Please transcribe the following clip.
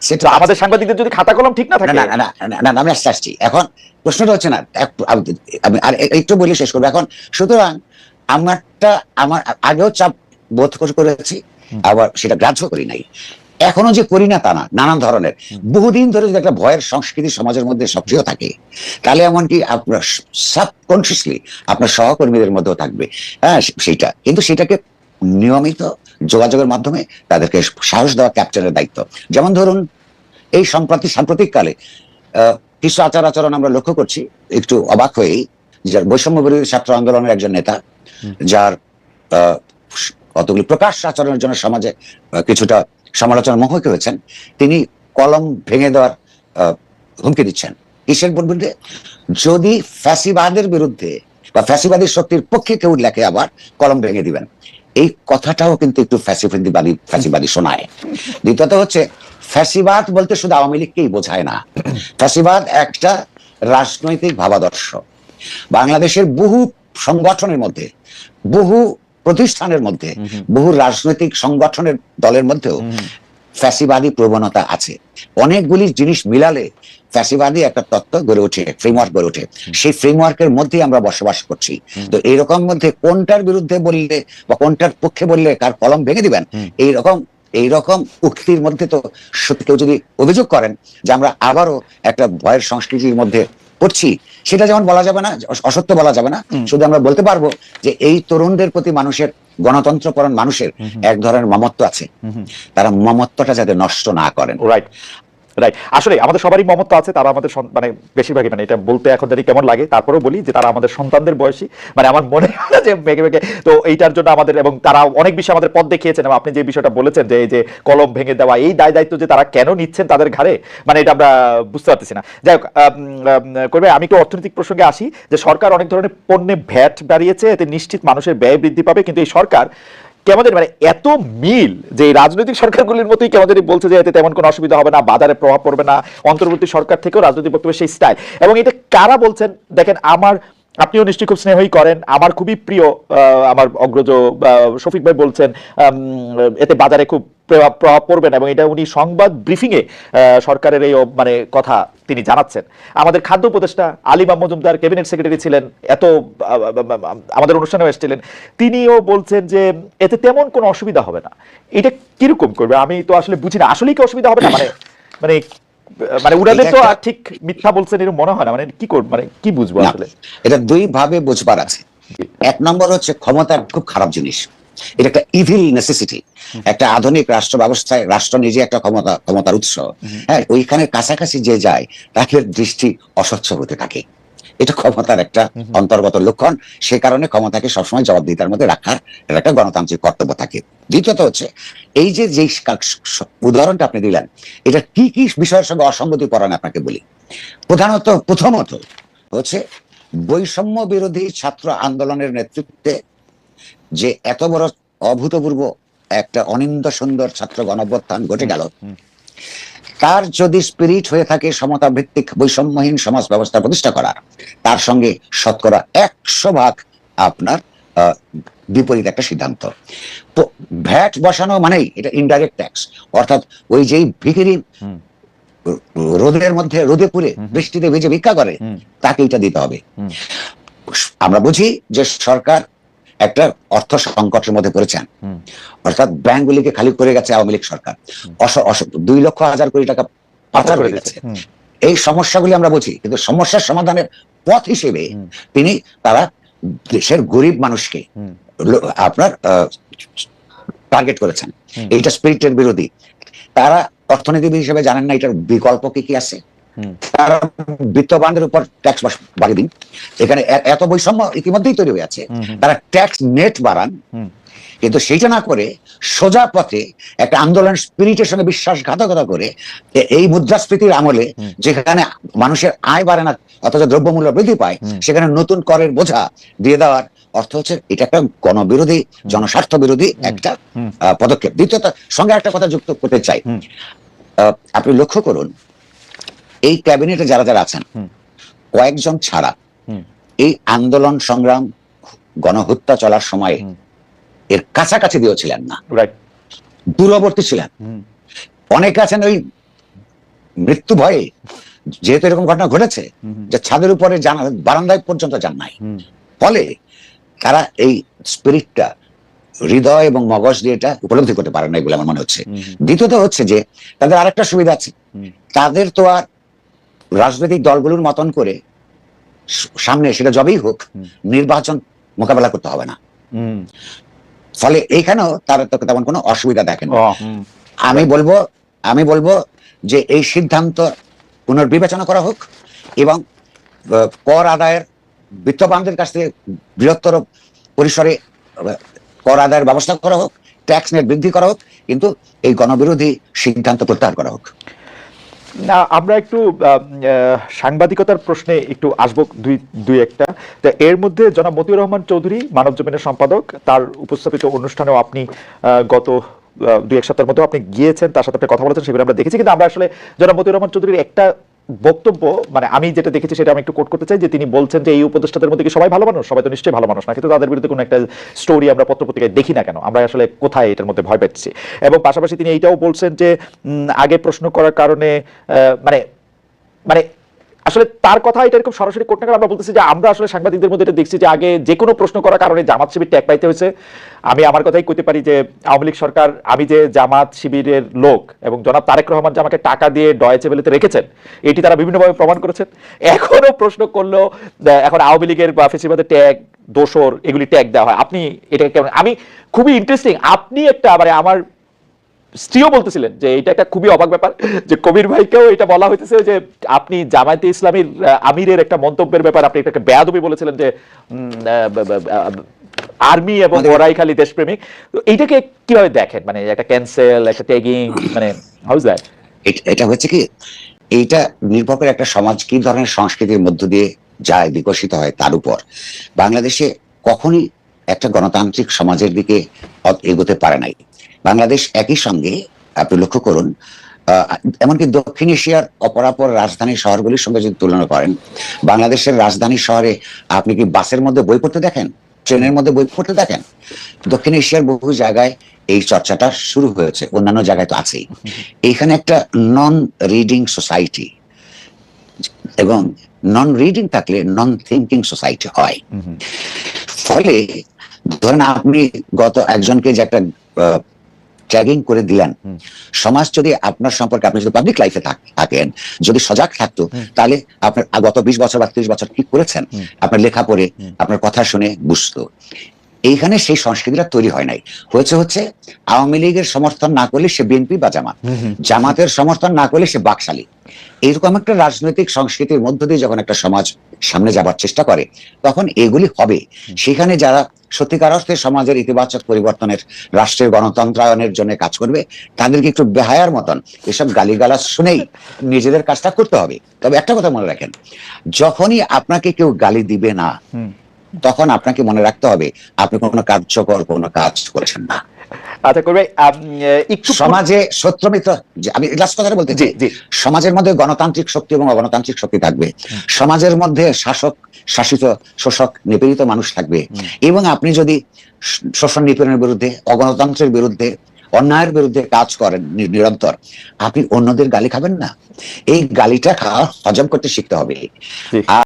সেটা আমাদের সাংবাদিকদের যদি খাতা কলম ঠিক না থাকে। না না না আমি আসতে আসছি। এখন প্রশ্নটা হচ্ছে না আমি- আর একটু বলি শেষ করব। এখন সুতরাং আমারটা আমার আগেও চাপ বোধ করেছি আবার সেটা গ্রাহ্য করি নাই। এখনও যে করি না তা না নানান ধরনের। বহুদিন ধরে যদি একটা ভয়ের সংস্কৃতি সমাজের মধ্যে সক্রিয় থাকে তাহলে এমনকি আপনার সাবকনসিয়াসলি আপনার সহকর্মীদের মধ্যেও থাকবে। হ্যাঁ সেইটা। কিন্তু সেটাকে নিয়মিত যোগাযোগের মাধ্যমে তাদেরকে সাহস দেওয়া ক্যাপ্চারের দায়িত্ব। যেমন ধরুন এই সম্প্রতি সাম্প্রতিককালে কিছু আচার আচরণ আমরা লক্ষ্য করছি একটু অবাক হয়েই যার বৈষম্য বিরোধী ছাত্র আন্দোলনের একজন নেতা যার কতগুলি প্রকাশ আচরণের জন্য সমাজে কিছুটা সমালোচনার মুখোমুখি হয়েছেন তিনি কলম ভেঙে দেওয়ার আহ, হুমকি দিচ্ছেন। কিসের বিরুদ্ধে? যদি ফ্যাসিবাদের বিরুদ্ধে বা ফ্যাসিবাদী শক্তির পক্ষে কেউ লেখে আবার কলম ভেঙে দিবেন। এই কথাটাও কিন্তু একটু ফ্যাসিবাদী ফ্যাসিবাদী শোনায়। দ্বিতীয়ত হচ্ছে ফ্যাসিবাদ বলতে শুধু আওয়ামী লীগকেই বোঝায় না। ফ্যাসিবাদ একটা রাজনৈতিক ভাবাদর্শ। বাংলাদেশের বহু সংগঠনের মধ্যে বহু প্রতিষ্ঠানের মধ্যে বহু রাজনৈতিক সংগঠনের দলের মধ্যেও ফ্যাসিবাদী প্রবণতা আছে। অনেকগুলি জিনিস মিলালে ফ্যাসিবাদী একটা তত্ত্ব গড়ে ওঠে ফ্রেমওয়ার্ক গড়ে ওঠে। সেই ফ্রেমওয়ার্কের মধ্যেই আমরা বসবাস করছি। তো এইরকম মধ্যে কোনটার বিরুদ্ধে বললে বা কোনটার পক্ষে বললে কার কলম ভেঙে দিবেন? এইরকম এইরকম উক্তির মধ্যে তো সত্যি কেউ যদি অভিযোগ করেন যে আমরা আবারও একটা ভয়ের সংস্কৃতির মধ্যে পড়ছি সেটা যেমন বলা যাবে না অসত্য বলা যাবে না শুধু আমরা বলতে পারব যে এই তরুণদের প্রতি মানুষের গণতন্ত্রপরণ মানুষের এক ধরনের মমত্ব আছে। তারা মমত্বটা যাতে নষ্ট না করেন। রাইট রাইট আসলে আমাদের সবারই মমত্ব আছে, তারা আমাদের মানে বেশিরভাগই মানে এটা বলতে এখন জানি কেমন লাগে, তারপরেও বলি যে তারা আমাদের সন্তানদের বয়সী। মানে আমার মনে হয় যে মেঘে মেঘে তো এইটার জন্য আমাদের এবং তারা অনেক বেশি আমাদের পথ দেখিয়েছেন, এবং আপনি যে বিষয়টা বলেছেন যে এই যে কলম ভেঙে দেওয়া, এই দায় দায়িত্ব যে তারা কেন নিচ্ছেন তাদের ঘাড়ে মানে এটা আমরা বুঝতে পারতেছি না। যাই হোক করবে, আমি একটু অর্থনৈতিক প্রসঙ্গে আসি। যে সরকার অনেক ধরনের পণ্যে ভ্যাট বাড়িয়েছে, এতে নিশ্চিত মানুষের ব্যয় বৃদ্ধি পাবে, কিন্তু এই সরকার কেমন মানে এত মিল যে রাজনৈতিক সরকারগুলির মতোই কেমন বলছে যে এতে তেমন কোনো অসুবিধা হবে না, বাজারে প্রভাব পড়বে না, অন্তর্বর্তী সরকার থেকেও রাজনৈতিক বক্তব্যের সেই স্টাইল এবং এটা কারা বলছেন? দেখেন, আমার আপনিও নিশ্চয়ই খুব স্নেহই করেন। আমার খুবই প্রিয় আমার অগ্রজ শফিক ভাই বলছেন এতে বাজারে খুব প্রভাব প্রভাব পড়বে না এবং এটা উনি সংবাদ ব্রিফিংয়ে সরকারের এই মানে কথা তিনি জানাচ্ছেন। আমাদের খাদ্য উপদেষ্টা আলিমা মজুমদার, ক্যাবিনেট সেক্রেটারি ছিলেন, এত আমাদের অনুষ্ঠানেও এসেছিলেন। তিনিও বলছেন যে, এতে তেমন কোনো অসুবিধা হবে না। এটা কীরকম করবে? আমি তো আসলে বুঝি না। আসলেই কি অসুবিধা হবে না? মানে মানে মানে তো আর ঠিক মিথ্যা বলছেন এরকম মনে হয় না মানে কি করব মানে কি বুঝব আসলে? এটা দুই ভাবে বুঝবার আছে। এক নম্বর হচ্ছে ক্ষমতা খুব খারাপ জিনিস। এটা একটা ইভিল নেসেসিটি একটা আধুনিক রাষ্ট্র ব্যবস্থায় রাষ্ট্র নিজে একটা ক্ষমতা ক্ষমতার উৎস। হ্যাঁ ওইখানে কাছাকাছি যে যায় তাকে দৃষ্টি অস্বচ্ছ হতে থাকে। এটা ক্ষমতার একটা অন্তর্গত লক্ষণ। সে কারণে ক্ষমতাকে সবসময় জবাবদিহিতার মধ্যে রাখার একটা গণতান্ত্রিক কর্তব্য থাকে। দ্বিতীয়ত হচ্ছে এই যে যেই উদাহরণটা আপনি দিলেন এটা কি কি বিষয়ের সঙ্গে অসঙ্গতি পড়ান আপনাকে বলি? প্রধানত প্রথমত হচ্ছে বৈষম্য বিরোধী ছাত্র আন্দোলনের নেতৃত্বে যে এত বড় অভূতপূর্ব একটা অনিন্দ সুন্দর ছাত্র গণঅভ্যুত্থান ঘটে গেল তার যদি স্পিরিট হয়ে থাকে সমতা ভিত্তিক বৈষম্যহীন সমাজ ব্যবস্থা প্রতিষ্ঠা করার তার সঙ্গে শতকরা একশো ভাগ আপনার বিপরীত একটা সিদ্ধান্ত। ভ্যাট বসানো মানেই এটা ইনডাইরেক্ট ট্যাক্স অর্থাৎ ওই যেই ভিখিরি রোদের মধ্যে রোদে পুরে বৃষ্টিতে ভিজে ভিক্ষা করে। তাকে এটা দিতে হবে। আমরা বুঝি যে সরকার একটা অর্থ সংকটের মধ্যে পড়েছেন। অর্থাৎ ব্যাংকগুলিকে খালি করে গেছে আওয়ামী লীগ সরকার। দুই লক্ষ হাজার কোটি টাকা পাচার হয়ে গেছে। এই সমস্যাগুলি আমরা বুঝি কিন্তু সমস্যার সমাধানের পথ হিসেবে তিনি তারা দেশের গরিব মানুষকে আপনার টার্গেট করেছেন। এইটা স্পিরিটের বিরোধী। তারা অর্থনীতিবিদ হিসেবে জানেন না এটার বিকল্প কি কি আছে। তারা বিত্তবানদের উপর ট্যাক্স বাড়িয়ে দিন এখানে এত বৈষম্য ইতিমধ্যেই তৈরি হয়ে আছে। তারা ট্যাক্স নেট বাড়ান। কিন্তু সেইটা না করে সোজা পথে একটা আন্দোলন স্পিরিটের সঙ্গে বিশ্বাসঘাতকতা করে এই মুদ্রাস্ফীতির আমলে যেখানে মানুষের আয় বাড়ে না অথচ দ্রব্যমূল্য বৃদ্ধি পায় সেখানে নতুন করের বোঝা দিয়ে দেওয়ার অর্থ হচ্ছে এটা একটা গণবিরোধী জনস্বার্থ বিরোধী একটা পদক্ষেপ। দ্বিতীয়ত সঙ্গে একটা কথা যুক্ত করতে চাই। আহ, আপনি লক্ষ্য করুন এই ক্যাবিনেটে যারা যারা আছেন কয়েকজন ছাড়া এই আন্দোলন সংগ্রাম গণহত্যা চলার সময়। এর কাছাকাছি দিয়েও ছিলেন না। রাইট দূরবর্তী ছিলেন। অনেকে আছেন ওই মৃত্যু ভয়ে যেহেতু এরকম ঘটনা ঘটেছে যে ছাদের উপরে জানা বারান্দায় পর্যন্ত যান নাই। ফলে তারা এই স্পিরিটটা হৃদয় এবং মগজ দিয়ে এটা উপলব্ধি করতে পারে নাই বলে আমার মনে হচ্ছে। দ্বিতীয়ত হচ্ছে যে তাদের আরেকটা সুবিধা আছে। তাদের তো আর রাজনৈতিক দলগুলোর মতন করে সামনে সেটা যবেই হোক নির্বাচন মোকাবেলা করতে হবে না। ফলে এইখানেও তারা তো তেমন কোনো অসুবিধা দেখেন। আমি বলব আমি বলব যে এই সিদ্ধান্ত পুনর্বিবেচনা করা হোক এবং কর আদায়ের বিত্তবানদের কাছ থেকে বৃহত্তর পরিসরে কর আদায়ের ব্যবস্থা করা হোক ট্যাক্স নেট বৃদ্ধি করা হোক কিন্তু এই গণবিরোধী সিদ্ধান্ত প্রত্যাহার করা হোক না, আমরা একটু সাংবাদিকতার প্রশ্নে একটু আসব দুই দুই একটা। এর মধ্যে জনাব মতিউর রহমান চৌধুরী, মানব জমিনের সম্পাদক, তার উপস্থাপিত অনুষ্ঠানেও আপনি গত দুই, এক সপ্তাহের মধ্যে আপনি গিয়েছেন, তার সাথে আপনি কথা বলেছেন, সেগুলো আমরা দেখেছি। কিন্তু আমরা আসলে জনাব মতিউর রহমান চৌধুরীর একটা বক্তব্য মানে আমি যেটা দেখেছি সেটা আমি একটু কোট করতে চাই যে তিনি বলছেন যে এই উপদেষ্টাদের মধ্যে কি সবাই ভালো মানুষ? সবাই তো নিশ্চয়ই ভালো মানুষ না, কিন্তু তাদের বিরুদ্ধে কোনো একটা স্টোরি আমরা পত্রপত্রিকায় দেখি না কেন? আমরা আসলে কোথায় এটার মধ্যে ভয় পাচ্ছি এবং পাশাপাশি তিনি এইটাও বলছেন যে আগে প্রশ্ন করার কারণে মানে মানে আসলে তার কথা এটা এরকম সরাসরি কোট না আমরা বলতেছি যে আমরা আসলে সাংবাদিকদের মধ্যে এটা দেখছি যে আগে যে কোনো প্রশ্ন করার কারণে জামাত শিবির ট্যাগ পাইতে হয়েছে। আমি আমার কথাই কইতে পারি যে আওয়ামী লীগ সরকার, আমি যে জামাত শিবিরের লোক এবং জনাব তারেক রহমান যে আমাকে টাকা দিয়ে ডয়েচে বেলেতে রেখেছেন, এটি তারা বিভিন্নভাবে প্রমাণ করেছেন। এখনও প্রশ্ন করলেও এখন আওয়ামী লীগের বা ফেসিবাদের ট্যাগ দোসর, এগুলি ট্যাগ দেওয়া হয়। আপনি এটা কেমন, আমি খুবই ইন্টারেস্টিং আপনি একটা মানে আমার স্ত্রীও বলতেছিলেন যে এটা একটা খুবই অবাক ব্যাপার যে কবির ভাইকেও এটা বলা হইতেছে যে আপনি জামায়াতে ইসলামীর আমিরের একটা মন্তব্যের ব্যাপার আপনি এটাকে বেয়াদবি বলেছিলেন যে আর্মি এবং ওরাই খালি দেশপ্রেমিক। তো এইটাকে কীভাবে দেখেন? মানে একটা ক্যান্সেল একটা ট্যাগিং মানে হাউজ দ্যাট এটা হচ্ছে কি এইটা নির্ভর করে একটা সমাজ কি ধরনের সংস্কৃতির মধ্য দিয়ে যায় বিকশিত হয় তার উপর। বাংলাদেশে কখনই একটা গণতান্ত্রিক সমাজের দিকে এগোতে পারে নাই। বাংলাদেশ একই সঙ্গে আপনি লক্ষ্য করুন এমনকি দক্ষিণ এশিয়ার অপরাপর রাজধানী শহরগুলির সঙ্গে যদি তুলনা করেন বাংলাদেশের রাজধানী শহরে আপনি কি বাসের মধ্যে বই পড়তে দেখেন? ট্রেনের মধ্যে বই পড়তে দেখেন? দক্ষিণ এশিয়ার বহু জায়গায় এই চর্চাটা শুরু হয়েছে অন্যান্য জায়গায় তো আছেই। এইখানে একটা নন রিডিং সোসাইটি এবং নন রিডিং থাকলে নন থিঙ্কিং সোসাইটি হয় ফলে ধরেন আপনি গত একজনকে যে একটা ট্যাগিং করে দিলেন। সমাজ যদি আপনার সম্পর্কে আপনি যদি পাবলিক লাইফে থাকেন যদি সজাগ থাকতো তাহলে আপনার গত বিশ বছর বা ত্রিশ বছর কি করেছেন? আপনার লেখা পড়ে আপনার কথা শুনে বুঝতো। এইখানে সেই সংস্কৃতিটা তৈরি হয় নাই। হয়েছে হচ্ছে আওয়ামী লীগের সমর্থন না করলে সে বিএনপি বা জামাত। জামাতের সমর্থন না করলে সে বাকশালী। এইরকম একটা রাজনৈতিক সংস্কৃতির মধ্য দিয়ে যখন একটা সমাজ সামনে যাবার চেষ্টা করে তখন এগুলি হবে। সেখানে যারা সত্যিকার অর্থে সমাজের ইতিবাচক পরিবর্তনের রাষ্ট্রের গণতন্ত্রায়নের জন্য কাজ করবে তাদেরকে একটু বেহায়ার মতন এসব গালিগালাজ শুনেই নিজেদের কাজটা করতে হবে। তবে একটা কথা মনে রাখেন যখনই আপনাকে কেউ গালি দিবে না তখন আপনাকে মনে রাখতে হবে আপনি কোনো কার্যকর কোনো কাজ করেছেন না। আচ্ছা করবে একটু সমাজে সত্যমিত্র আমি লাস্ট কথাটা বলতে জি জি। সমাজের মধ্যে গণতান্ত্রিক শক্তি এবং অগণতান্ত্রিক শক্তি থাকবে। সমাজের মধ্যে শাসক শাসিত শোষক নিপীড়িত মানুষ থাকবে। এবং আপনি যদি শোষণ নিপীড়নের বিরুদ্ধে অগণতন্ত্রের বিরুদ্ধে অন্যায়ের বিরুদ্ধে কাজ করেন নিরন্তর আপনি অন্যদের গালি খাবেন না। এই গালিটা খাওয়া হজম করতে শিখতে হবে।